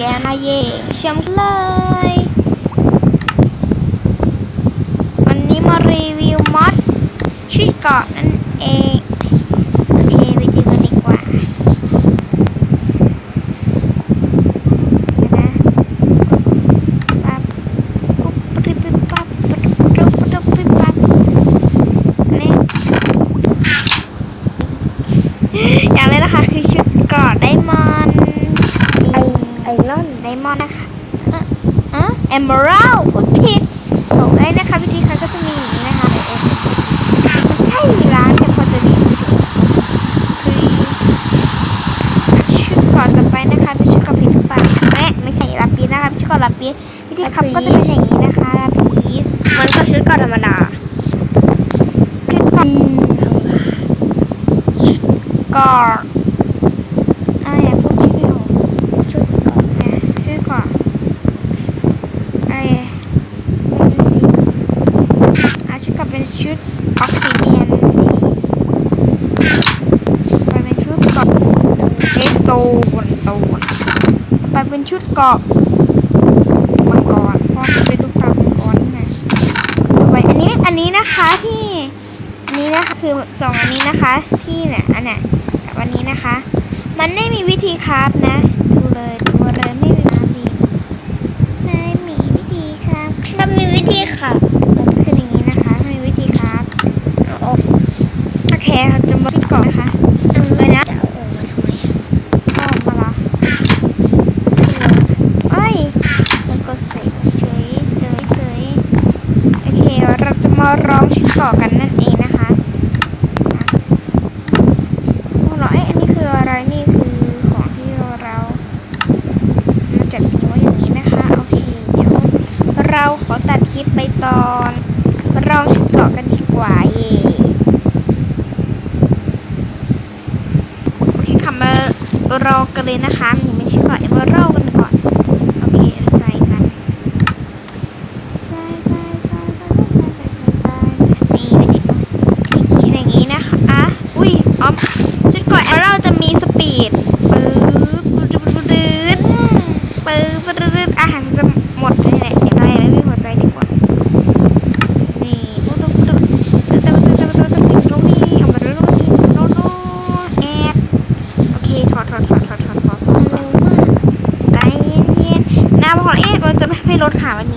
แกมาเย่เชื่มเลย วันนี้มารีวิวมอสชื่อเกาะนั่นเอง มอนนะคะเออเอมเมอรัลผลผิดโองไนะคะ วิธีคันก็จะมีอย่างนี้นะคะเออมันใช่ร้านแต่พอจะดีคือชุดก่อนต่อไปนะคะเป็นชุดกับพีทุกใบแม่ไม่ใช่ลาปีนะคะชุดก่อนลาปีวิธีขับก็จะเป็นอย่างนี้นะคะลาปีสมันก็ชุดก่อนธรรมดาชุอก่อน ไปเป็นชุดเกาะมังกรเพราะมันเป็นลูกตามังกรนี่นะต่อไปอันนี้อันนี้นะคะที่นี้นะคะคือสองอันนี้นะคะที่เนี่ยอันเนี้ยกับอันนี้นะคะ มันไม่มีวิธีครับนะดูเลยตัวเลยไม่มีวิธีไม่มีวิธีครับมันมีวิธีครับ รอกันเลยนะคะหนูไม่ใช่ก่อนเอเมอรัล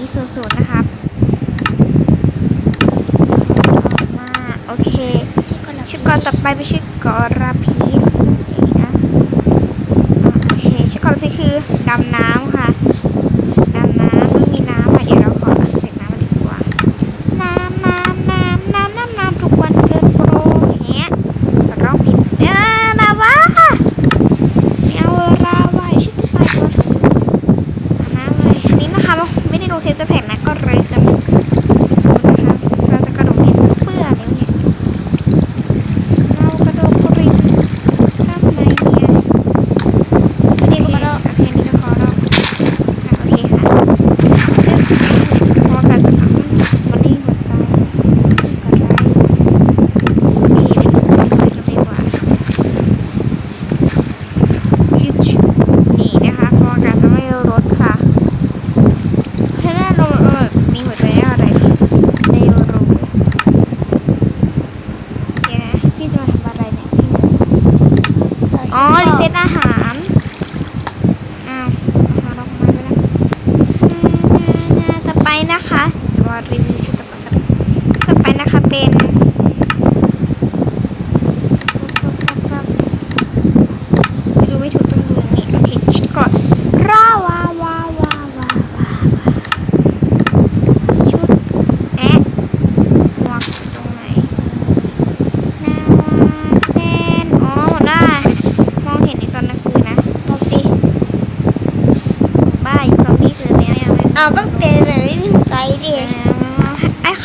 นี้สดๆนะครับมาโอเคชิคก่อนต่อไปเป็นชิคกอราพีสนะโอเคชิคกอราพีคือดำน้ำ รีวิวชุดต่อไปนะครับต่อไปนะคะเป็น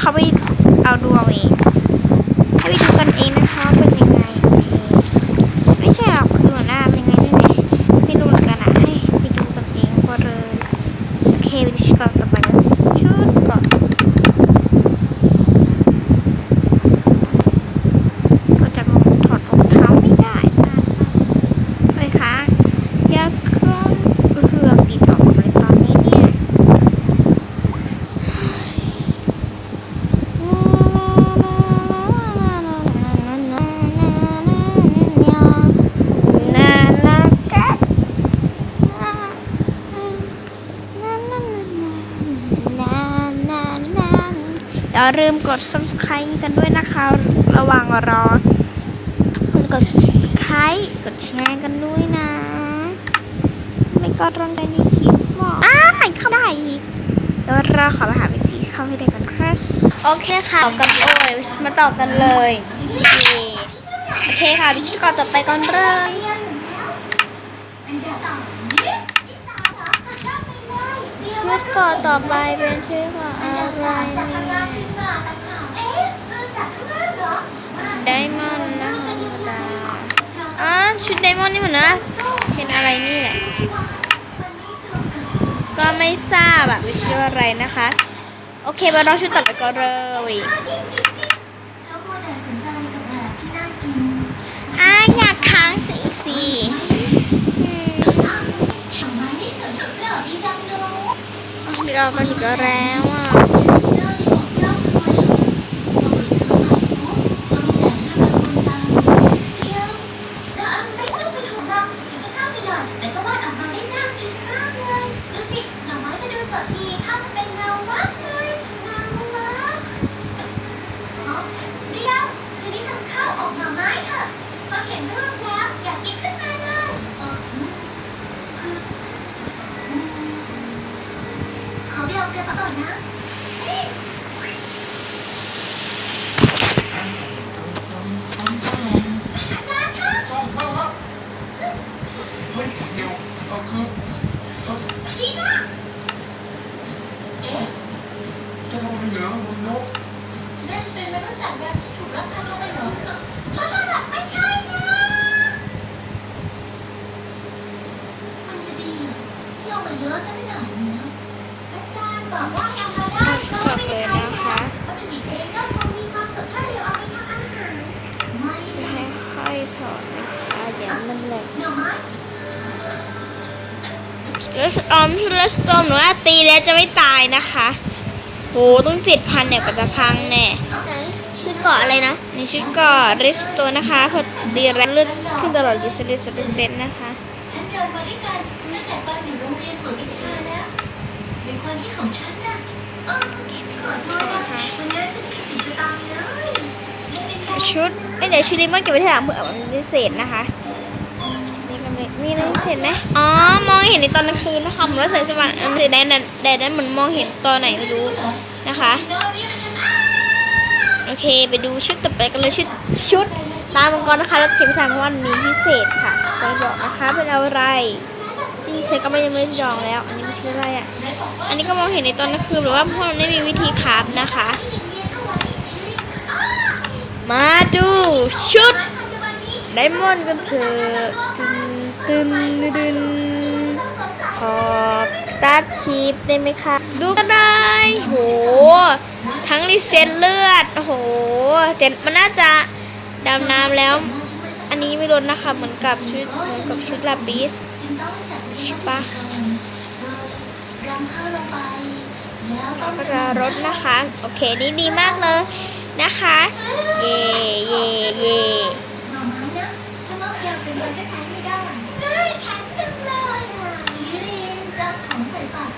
เขาไปเอาดูเอาเองให้ไปดูกันเองนะคะเป็นยังไงไม่ใช่หรอกคือหน้าเป็นยังไงน่ไไม่รู้เหมือนกันนะให้ไปดูกันเองก็เลยโอเคไปดูกันต่อ อย่าลืมกด subscribe กันด้วยนะคะ ระหว่างรอคุณกด subscribe กดแชร์กันด้วยนะ ไม่ก็รังได้ในคลิปบอกอ้ายเข้าได้อีกเดี๋ยวเราขอไปหาวิธีเข้าให้ได้กันครับโอเคค่ะต่อกันโอ้ยมาต่อกันเลย โอเคค่ะพิชิก่อนต่อไปก่อนเลย เมื่อก่อต่อไปเป็นชื่อของอะไรเนี่ยไดมอนด์นะธรรมดาอ๋อชุดไดมอนด์นี่เหมือนนะเป็นอะไรนี่แหละก็ไม่ทราบอะเป็นชื่ออะไรนะคะ โอเคมาลองชุดต่อไปก็เลยอะอยากค้างสีสีอืมอ๋อเดี๋ยวเรากันอีกแล้วอะ จะดีเหรอโยกมาเยอะซะหน่อยเนี้ยอาจารย์บอกว่าให้เอามาได้ก็ไม่ได้ใช้แล้ววัตถุดิบเองก็คงมีความสดถ้าเร็วเอาไปทำอาหารไม่จะได้ให้ค่อยถอดนะคะเดี๋ยวมันแหลกหน่อไม้แล้วออมแล้วสตอมหนูว่าตีแล้วจะไม่ตายนะคะโหต้องเจ็ดพันเนี่ยกว่าจะพังแน่ชื่อเกาะอะไรนะในชุดก่อนริสโตนะคะพอดีแรงเลือดขึ้นตลอด20เปอร์เซ็นต์นะคะ ของฉันน่ะเออขอโทษนะวันนี้ฉันมีสติสตางค์เลยชุดเอ้ยเดี๋ยวชุดนี้มันเก็บไว้ที่หลังเผื่อมันพิเศษนะคะนี่ก็ไม่มีอะไรพิเศษไหมอ๋อมองเห็นในตอนกลางคืนนะคะเหมือนว่าแสงสว่างเออสีแดงแดดนั้นเหมือนมองเห็นตอนไหนไม่รู้นะคะโอเคไปดูชุดต่อไปกันเลยชุดชุดตามมังกรนะคะแล้วเข็มสารวันนี้พิเศษค่ะไปบอกนะคะเป็นอะไร จริงฉันก็ไม่ยังไม่ได้จองแล้ว อันนี้มันชื่ออะไรอะ อันนี้ก็มองเห็นในตอนกลางคืนหรือว่าพวกมันไม่มีวิธีคราฟนะคะ มาดูชุดไดมอนด์กันเถอะตึนตึนตึนขอบตัดคลิปได้ไหมคะ ดูกันได้โห ทั้งรีเซ็ตเลือด โอ้โหแต่มันน่าจะดำน้ำแล้ว อันนี้ไม่ลดนะคะ เหมือนกับชุดเหมือนกับชุดลาปิส ปะราก็จะลดนะคะ โอเคนี่ดีมากเลยนะคะ เย่เย่เย่หน่อไม้นะถ้างอกยาวเกินไปก็ใช้ไม่ได้เฮ้ยแข็งจังเลยอะคิรินจะของใส่ปาก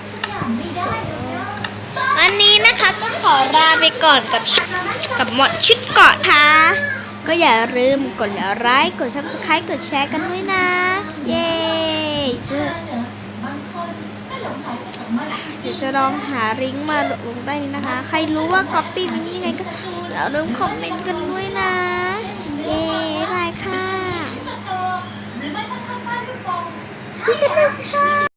ได้เลยอันนี้นะคะก็ขอลาไปก่อนกับกับหมดชุดเกาะค่ะ ก็อย่าลืมกดไลค์กด subscribe กดแชร์กันด้วยนะ เย้ บางคนก็หลงไหลไปกับมัน เดี๋ยวจะลองหาลิงก์มาลงใต้นี้นะคะ ใครรู้ว่า copy มันยังไงก็อย่าลืมคอมเมนต์กันด้วยนะ เย้บายค่ะหรือไม่ก็ทำบ้านลูกโป่งพี่ชิคกี้พาย